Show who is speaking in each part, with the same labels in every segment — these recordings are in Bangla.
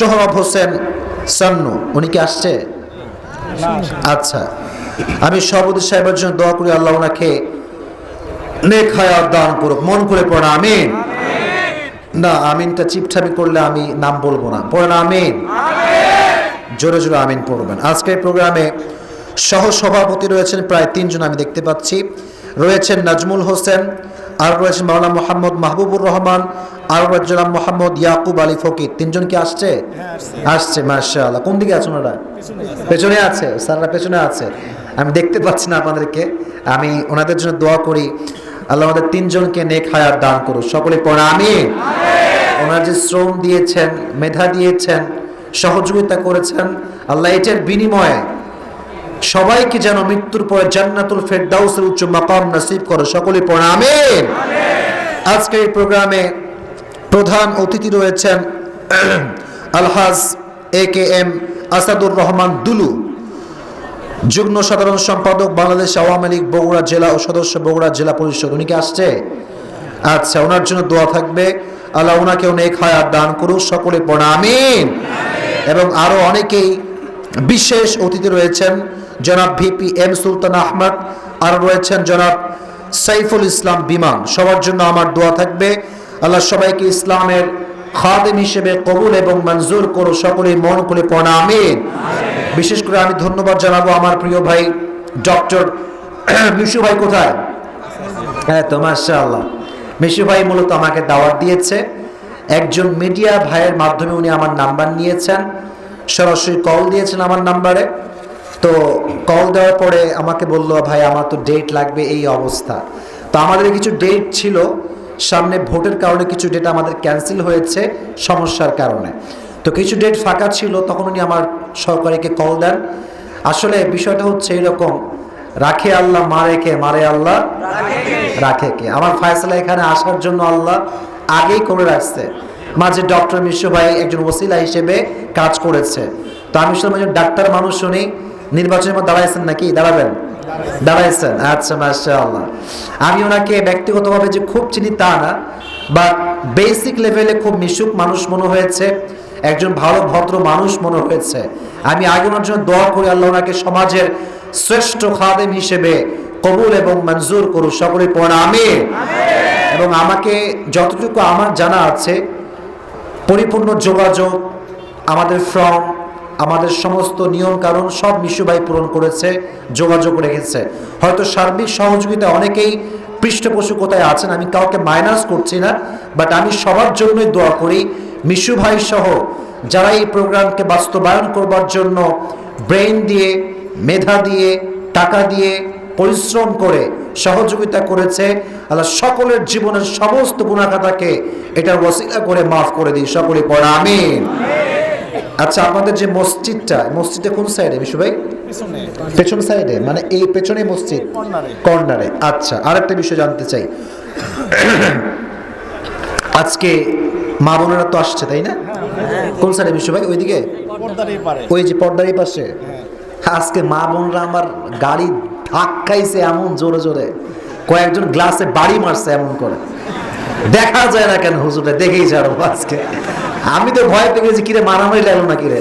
Speaker 1: সোহরব হোসেন সান্নু উনি কি আসছে? আচ্ছা আমি সভাপতি সাহেবের জন্য দোয়া করি আল্লাহ ওনাকে নেক হায়াত দান করুক। মন করে পড়া আমিন? না আমিনটা চিপঠামি করলে আমি নাম বলব না। পড়েন আমিন? জোরে জোরে আমিন পড়বেন। আজকের প্রোগ্রামে সহ সভাপতি রয়েছেন প্রায় তিনজন আমি দেখতে পাচ্ছি। রয়েছেন নাজমুল হোসেন আর রয়েছেন মাওলানা মোহাম্মদ মাহবুবুর রহমান আর রয়েছেন মোহাম্মদ ইয়াকুব আলী ফকির। তিনজন কি আসছে? আসছে। মার্শাল আল্লাহ কোন দিকে আছে ওনারা? পেছনে আছে। স্যাররা পেছনে আছে। আমি দেখতে পাচ্ছি না আপনাদেরকে। আমি ওনাদের জন্য দোয়া করি আল্লাহ আমাদের তিনজনকে নেক হায়াত দান করুন সকলে পড়া আমি ওনার যে শ্রম দিয়েছেন মেধা দিয়েছেন সহযোগিতা করেছেন আল্লাহ এটার বিনিময়ে সবাইকে যেন মৃত্যুর পরে জান্নাতুল ফেরদাউসের উচ্চ মাকাম নসিব করো। সকলে পড়া আমিন। আজকে এই প্রোগ্রামে প্রধান অতিথি রয়েছেন আলহাজ A K M Asadur Rahman Dulu যুগ্ম সাধারণ সম্পাদক বাংলাদেশ আওয়ামী লীগ বগুড়া জেলা ও সদস্য বগুড়া জেলা পরিষদ। উনি কি আসছে? আচ্ছা ওনার জন্য দোয়া থাকবে। আল্লাহ ওনাকে অনেক হায়াত দান করুক সকলে পড়া আমিন। এবং আরও অনেকেই বিশেষ অতিথি রয়েছেন। জনাব ভিপি এম সুলতান আহমদ আর রয়েছেন জনাব সাইফুল ইসলাম বিমান। সবার জন্য আমার দোয়া থাকবে। আল্লাহ সবাইকে ইসলামের খাদেম হিসেবে কবুল এবং মঞ্জুর করো সকলেই মন খুলে পড়া আমিন। বিশেষ করে আমি ধন্যবাদ জানাব আমার প্রিয় ভাই ডক্টর মিশু ভাই কোথায়? হ্যাঁ তো মাশাআল্লাহ। মিশু ভাই মূলত আমাকে দাওয়াত দিয়েছে। একজন মিডিয়া ভাইয়ের মাধ্যমে উনি আমার নাম্বার নিয়েছেন। সরাসরি কল দিয়েছেন আমার নাম্বারে। তো কল দেওয়ার পরে আমাকে বলল, ভাই, আমার তো ডেট লাগবে এই অবস্থা। তো আমাদের কিছু ডেট ছিল। সামনে ভোটের কারণে কিছু ডেট আমাদের ক্যান্সেল হয়েছে সমস্যার কারণে। তো কিছু ডেট ফাঁকা ছিল, তখন উনি আমার সহকারীকে কল দেন। আসলে বিষয়টা হচ্ছে এরকম, রাখে আল্লাহ, মারে কে? মারে আল্লাহ, রাখে কে? আমার ফায়সালা এখানে আসার জন্য আল্লাহ আগেই করে রাখছে। মাঝে ডক্টর মিশ্র ভাই একজন ওসিলা হিসেবে কাজ করেছে। তো আমি একজন ডাক্তার মানুষ শুনি নির্বাচনের মধ্যে দাঁড়াইছেন নাকি? দাঁড়াবেন? দাঁড়াইছেন। আচ্ছা মাসা আল্লাহ আমি ওনাকে ব্যক্তিগতভাবে যে খুব চিনি তা না বা বেসিক লেভেলে খুব মিশুক মানুষ মনে হয়েছে, একজন ভালো ভদ্র মানুষ মনে হয়েছে। আমি আগে ওনার জন্য দোয়া করি আল্লাহ ওনাকে সমাজের শ্রেষ্ঠ খাদেম হিসেবে কবুল এবং মঞ্জুর করুক, সকলে পড়া আমি এবং আমাকে যতটুকু আমার জানা আছে, পরিপূর্ণ যোগাযোগ আমাদের ফর্ম আমাদের সমস্ত নিয়ম কারণ সব মিশুভাই পূরণ করেছে, যোগাযোগ রেখেছে। হয়তো সার্বিক সহযোগিতা অনেকেই পৃষ্ঠপোষকতায় আছেন, আমি কাউকে মাইনাস করছি না বাট আমি সবার জন্যই দোয়া করি, মিশু ভাই সহ যারা এই প্রোগ্রামকে বাস্তবায়ন করবার জন্য ব্রেন দিয়ে, মেধা দিয়ে, টাকা দিয়ে পরিশ্রম করে সহযোগিতা করেছে, আল্লাহ সকলের জীবনের সমস্ত গুণাখাতাকে এটার ওসিলা করে মাফ করে দিই সকলে পড়া, আমিন। আচ্ছা আপনাদের যে মসজিদটা মসজিদটা কোন সাইডে বিশু ভাই? পেছন। সাইডে মানে এই পেছনে মসজিদ? কর্নারে। আচ্ছা আরেকটা বিষয় জানতে চাই। আজকে মা বোনেরা তো আসছে তাই না? কোন সাইডে বিশু ভাই? ওইদিকে? ওই যে পর্দার পাশে? আজকে মা বোনরা আমার গাড়ি ধাক্কাইছে এমন জোরে জোরে। কয়েকজন গ্লাসে বাড়ি মারছে এমন করে। দেখা যায় না কেন হুজুরে দেখেই ছাড়ো আজকে। আমি তো ভয় পেয়ে গেছি কিরে মারামারি লাগল না কিরে?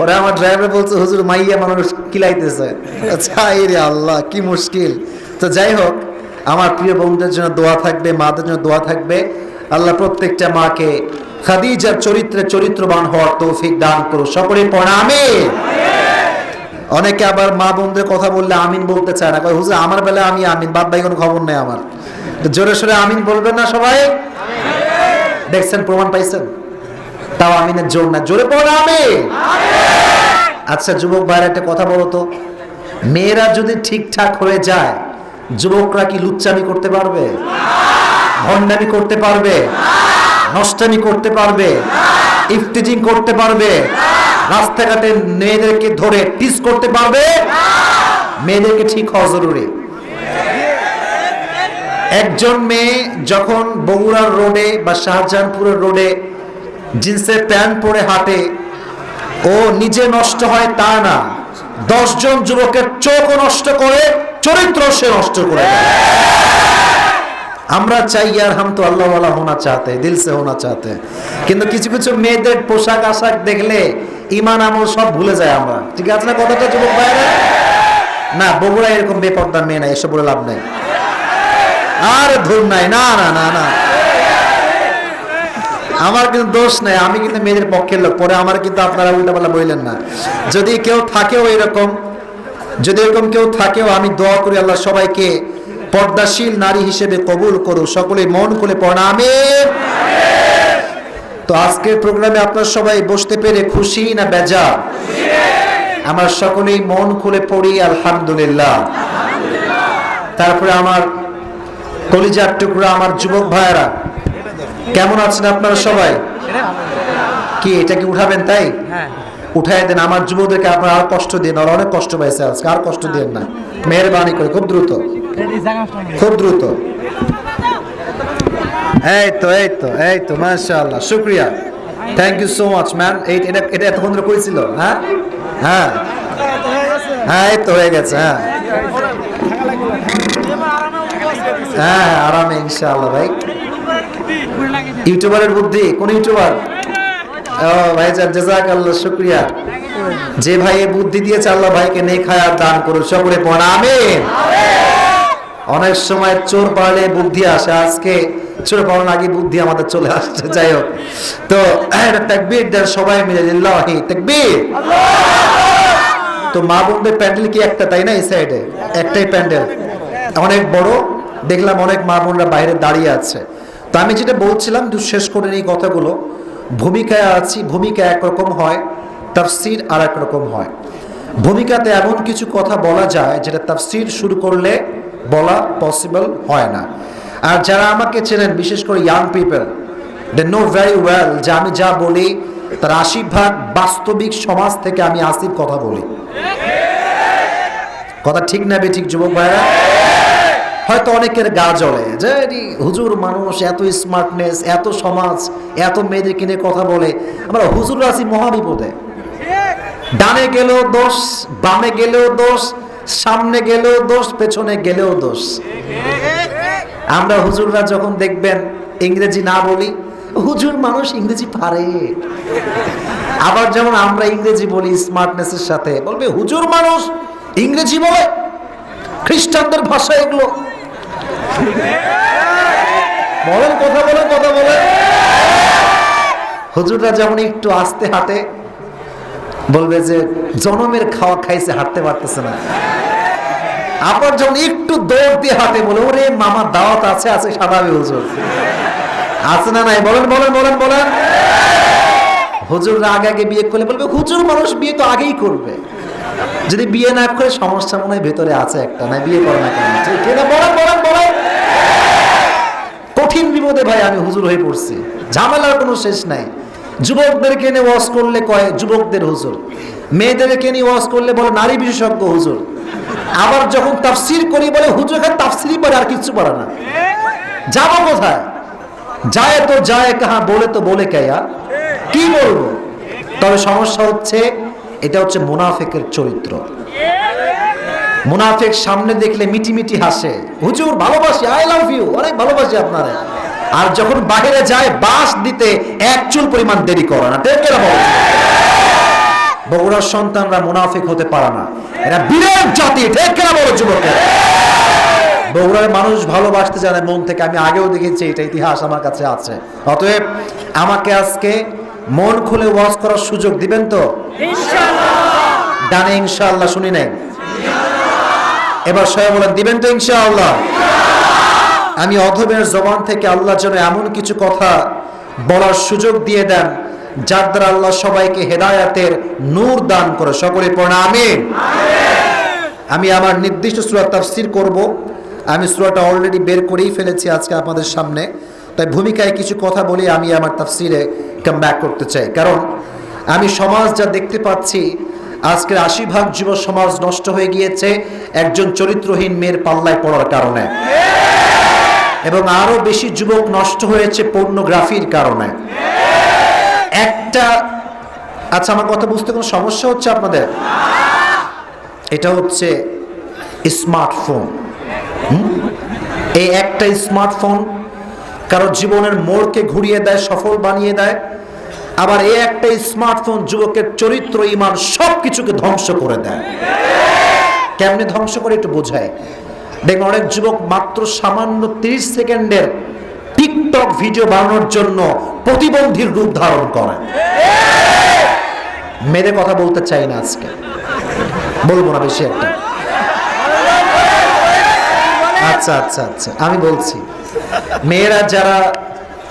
Speaker 1: ওরা আমার ড্রাইভার বলছে, হুজুর, মাইয়া মানুষ কিলাইতেছে। আচ্ছা আল্লাহ, কি মুশকিল। তো যাই হোক, আমার প্রিয় বন্ধুদের জন্য দোয়া থাকবে, মাদের জন্য দোয়া থাকবে। আল্লাহ প্রত্যেকটা মাকে খাদিজার চরিত্রে চরিত্রবান হওয়ার তৌফিক দান করো সকলে প্রণামে অনেকে আবার মা বোনদের কথা বললে আমিন বলতে চায় না। হুজুর, আমার বেলা আমি আমিন বাদ ভাই কোনো খবর নেই আমার। জোরে সোরে আমিন বলবেন না সবাই? দেখছেন, প্রমাণ পাইছেন? তাও আমিনের জোর না। জোরে পড়া আমি আচ্ছা যুবক ভাইয়ের একটা কথা বলো তো। মেয়েরা যদি ঠিকঠাক হয়ে যায় যুবকরা কি লুচ্চামি করতে পারবে? ভণ্ডামি করতে পারবে? নষ্টামি করতে পারবে? ইফটিজিং করতে পারবে? রাস্তাঘাটে মেয়েদেরকে ধরে টিস করতে পারবে? মেয়েদেরকে ঠিক হওয়া জরুরি। একজন মেয়ে যখন বগুড়ার রোডে বা শাহজাহানপুরের রোডে জিন্সে প্যান্ট পরে হাঁটে। ও নিজে নষ্ট হয় তা না। দশজন যুবকের চোখ নষ্ট করে চরিত্র সে নষ্ট করে আমরা চাই আর হাম তো আল্লাহ ওয়ালা হোনা চাতে, দিল সে হোনা চাতে। কিন্তু কিছু কিছু মেয়েদের পোশাক আশাক দেখলে ইমান আমল সব ভুলে যায় আমরা। ঠিক আছে না কথাটা, যুবক ভাইরা না বগুড়া এরকম বেপর্দার মেয়ে নাই, এসব বলে লাভ নেই। আর ধর নাই, না না না না। আমার কিন্তু দোষ নাই, আমি কিন্তু মেয়েদের পক্ষের লোক, পরে আমার কিন্তু আপনারা উল্টাপাল্টা বললেন না। যদি কেউ থাকেও এরকম, যদি এরকম কেউ থাকেও, আমি দোয়া করি আল্লাহ সবাইকে পর্দাশীল নারী হিসেবে কবুল করুক, সকলে মন খুলে প্রণামে তো আজকের প্রোগ্রামে আপনার সবাই বসতে পেরে খুশি না বেজা আমার সকলেই মন খুলে পড়ি, আলহামদুলিল্লাহ। তারপরে আমার কলিজার টুকরা, আমার যুবক ভাইয়েরা কেমন আছেন আপনারা সবাই? কি এটা কি উঠাবেন তাই? উঠাই দেন আমার যুবকদেরকে আপনারা আর কষ্ট দিন আর অনেক কষ্ট পাইছে আজকে আর কষ্ট দিন না। মেহরবানি করে খুব দ্রুত। খুব দ্রুত। এই তো এই তো এই তো মাশাআল্লাহ শুক্রিয়া। Thank you so much ma'am এই এটা এটা এতক্ষণ ধরে করেছিল হ্যাঁ? হ্যাঁ। হ্যাঁ এই তো হয়ে গেছে হ্যাঁ। হ্যাঁ আরামে ইনশাআল্লাহ ভাই। ইউটিউবারের বুদ্ধি? কোন ইউটিউবার? আল্লাহ শুক্রিয়া। যে বুদ্ধি দিয়েছে, আল্লাহ ভাইকে নেই দান করুন সকলে অনেক সময় চোর বুদ্ধি আসে। আজকে চোর আগে বুদ্ধি আমাদের চলে আসছে। যাই হোক। তো সবাই মিলে লিল্লাহি তো মা বোনদের প্যান্ডেল কি একটা, তাই না, এই সাইডে? একটাই প্যান্ডেল। অনেক বড়, দেখলাম অনেক মা বোনরা বাইরে দাঁড়িয়ে আছে। তো আমি যেটা বলছিলাম একটু শেষ করে এই কথাগুলো, ভূমিকায় আছি, ভূমিকা একরকম হয়, তাফসির আর একরকম হয়। ভূমিকাতে এমন কিছু কথা বলা যায় যেটা তাফসির শুরু করলে বলা পসিবল হয় না। আর যারা আমাকে চেনেন, বিশেষ করে young people they know very well যে আমি যা বলি, তার আশি ভাগ বাস্তবিক সমাজ থেকে আমি আসিফ কথা বলি। কথা ঠিক না বে ঠিক, যুবক ভাইরা? হয়তো অনেকের গা জ্বলে যে হুজুর মানুষ এত স্মার্টনেস এত সমাজ, এত মেয়েদের কিনে কথা বলে। আমরা হুজুর আছি মহাবিপদে। ডানে গেলেও দোষ, বামে গেলেও দোষ, সামনে গেলেও দোষ, পেছনে গেলেও দোষ। আমরা হুজুররা যখন দেখবেন ইংরেজি না বলি, হুজুর মানুষ ইংরেজি পারে। আবার যেমন আমরা ইংরেজি বলি স্মার্টনেসের সাথে, বলবে, হুজুর মানুষ ইংরেজি বলে, খ্রিস্টানদের ভাষা এগুলো বলেন, কথা বলেন কথা বলেন। হুজুররা যেমন একটু আস্তে হাঁটে, বলবে যে জনমের খাওয়া খাইছে, হাঁটতে পারতেছে না। আবার যখন একটু দৌড় দিয়ে হাঁটে, বলে, ওরে মামার দাওয়াত আছে আছে সাদাবি হুজুর। আছে না নাই? বলেন বলেন বলেন বলেন। হুজুররা আগে আগে বিয়ে করলে বলবে, হুজুর মানুষ বিয়ে তো আগেই করবে। যদি বিয়ে না করে, সমস্যা মনে হয় ভেতরে আছে একটা না বিয়ে করে না কেন? বলেন বলেন। কঠিন বিপদে ভাই আমি হুজুর হয়ে পড়ছি। ঝামেলার কোনো শেষ নাই। যুবকদেরকে নিয়ে ওয়াজ করলে কয়, যুবকদের হুজুর। মেয়েদেরকে নিয়ে ওয়াজ করলে বলে নারী বিশেষজ্ঞ হুজুর। আবার যখন তাফসির করি বলে, হুজুর, এখানে তাফসিরই পড়ে, আর কিছু পড়ে না। যাব কোথায়? যায় তো যায়, কাহা বলে তো বলে কেয়া। কি বলব? তবে সমস্যা হচ্ছে, এটা হচ্ছে মুনাফেকের চরিত্র। মুনাফেক সামনে দেখলে মিটি মিটি হাসে। হুজুর ভালোবাসি আই লাভ ইউ অনেক ভালোবাসি আপনারা। আর যখন বাইরে যায় বাস দিতে এক চুল পরিমাণ দেরি করে না। ঠিক কিনা বগুড়ার সন্তানরা মুনাফিক হতে পারে না। এরা বিরাট জাতি ঠিক কিনা বলো যুবকের। বগুড়ার মানুষ ভালোবাসতে জানে মন থেকে। আমি আগেও দেখেছি এটা ইতিহাস আমার কাছে আছে। অতএব আমাকে আজকে মন খুলে ওয়াজ করার সুযোগ দিবেন তো? ডানে ইনশাআল্লাহ শুনি নাই। এবার সবাই বলেন, দিবেন তো ইনশাআল্লাহ। আমি অধমের জবান থেকে আল্লাহ যেন এমন কিছু কথা বলার সুযোগ দিয়ে দেন, যার দ্বারা আল্লাহ সবাইকে হেদায়াতের নূর দান করে। সকলে পড়া আমিন। আমি আমার নির্দিষ্ট সুরা তাফসির করব। আমি সুরাটা অলরেডি বের করেই ফেলেছি আজকে আপনাদের সামনে। তাই ভূমিকায় কিছু কথা বলে, আমি আমার তাফসিরে কাম করতে চাই। কারণ আমি সমাজ যা দেখতে পাচ্ছি আজকের আশি ভাগ যুব সমাজ নষ্ট হয়ে গিয়েছে একজন চরিত্রহীন মেয়ের পাল্লায় পড়ার কারণে। এবং আরও বেশি যুবক নষ্ট হয়েছে পর্নোগ্রাফির কারণে। একটা আচ্ছা আমার কথা বুঝতে কোনো সমস্যা হচ্ছে আপনাদের? এটা হচ্ছে স্মার্টফোন। এই একটা স্মার্টফোন কারও জীবনের মোড়কে ঘুরিয়ে দেয়, সফল বানিয়ে দেয় আবার এই একটা স্মার্টফোন যুবকের চরিত্র, ইমান সব কিছুকে ধ্বংস করে দেয়। কেমনে ধ্বংস করে একটু বোঝায়। দেখবেন অনেক যুবক মাত্র সামান্য 30 সেকেন্ডের টিকটক ভিডিও বানানোর জন্য প্রতিবন্ধীর রূপ ধারণ করে। মেয়েদের কথা বলতে চাই না আজকে। বলব না বেশি একটা। আচ্ছা আচ্ছা আচ্ছা আমি বলছি, মেয়েরা যারা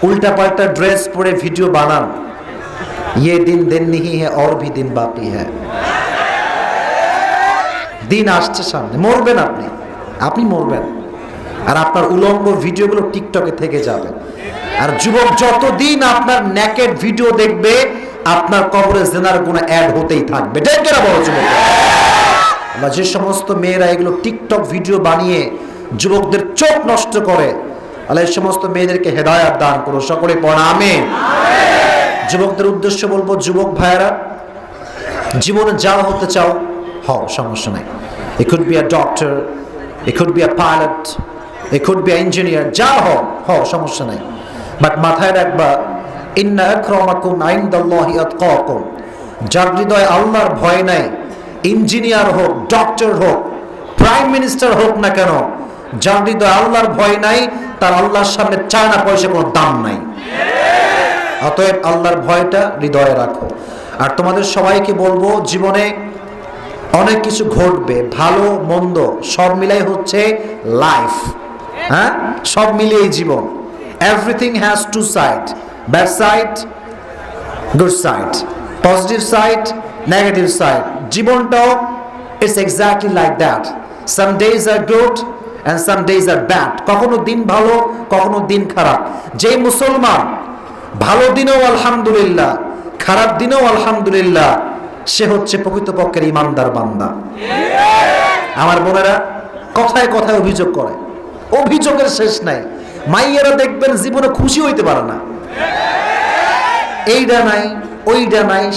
Speaker 1: উল্টাপাল্টা ড্রেস পরে ভিডিও বানান ये दिन दिन नहीं है और भी दिन बाकी है দিন আসছে সামনে মরবেন আপনি আপনি মরবেন আর আপনার উলঙ্গ ভিডিওগুলো টিকটকে থেকে যাবে আর যুবক যতদিন আপনার ন্যাকেড ভিডিও দেখবে আপনার কবরে জেনার কোনো অ্যাড হতেই থাকবে ঠিক কিনা বড় যুবক বা যে সমস্ত মেয়েরা এগুলো টিকটক ভিডিও বানিয়ে যুবকদের চোখ নষ্ট করে আল্লাহ এই সমস্ত মেয়েদেরকে হেদায়াত দান করো সকলে পড়া আমিন যুবকদের উদ্দেশ্য বলব, যুবক ভাইয়েরা, জীবনে যা হতে চাও, হও, সমস্যা নাই। A be a doctor A be a pilot এ বি ইঞ্জিনিয়ার যা হও হও, সমস্যা নাই। বাট মাথায় রাখবা, ইন্না আক্রমাকুম আইনদাল্লাহি আতকাকুম। যার হৃদয়ে আল্লাহর ভয় নাই, ইঞ্জিনিয়ার হোক ডক্টর হোক প্রাইম মিনিস্টার হোক না কেন, যার হৃদয়ে আল্লাহর ভয় নাই, তার আল্লাহর সামনে চায় না পয়সা কোনো দাম নাই। অতএব আল্লাহর ভয়টা হৃদয়ে রাখো। আর তোমাদের সবাইকে বলব, জীবনে অনেক কিছু ঘটবে, ভালো, মন্দ, সব মিলাই হচ্ছে লাইফ হ্যাঁ? সব মিলিয়েই জীবন। Everything has two side bad side good side positive side negative side জীবনটাও it's exactly like that some days are good and some days are bad কখনো দিন ভালো, কখনো দিন খারাপ। যে মুসলমান ভালো দিনেও আলহামদুলিল্লাহ, খারাপ দিনেও আলহামদুলিল্লাহ, সে হচ্ছে প্রকৃতপক্ষের ইমানদার বান্দা। আমার বোনেরা, কথায় কথায় অভিযোগ করে। অভিযোগের শেষ নাই। মাইয়েরা দেখবেন জীবনে খুশি হইতে পারে না। এইটা নাই ওইটা নাই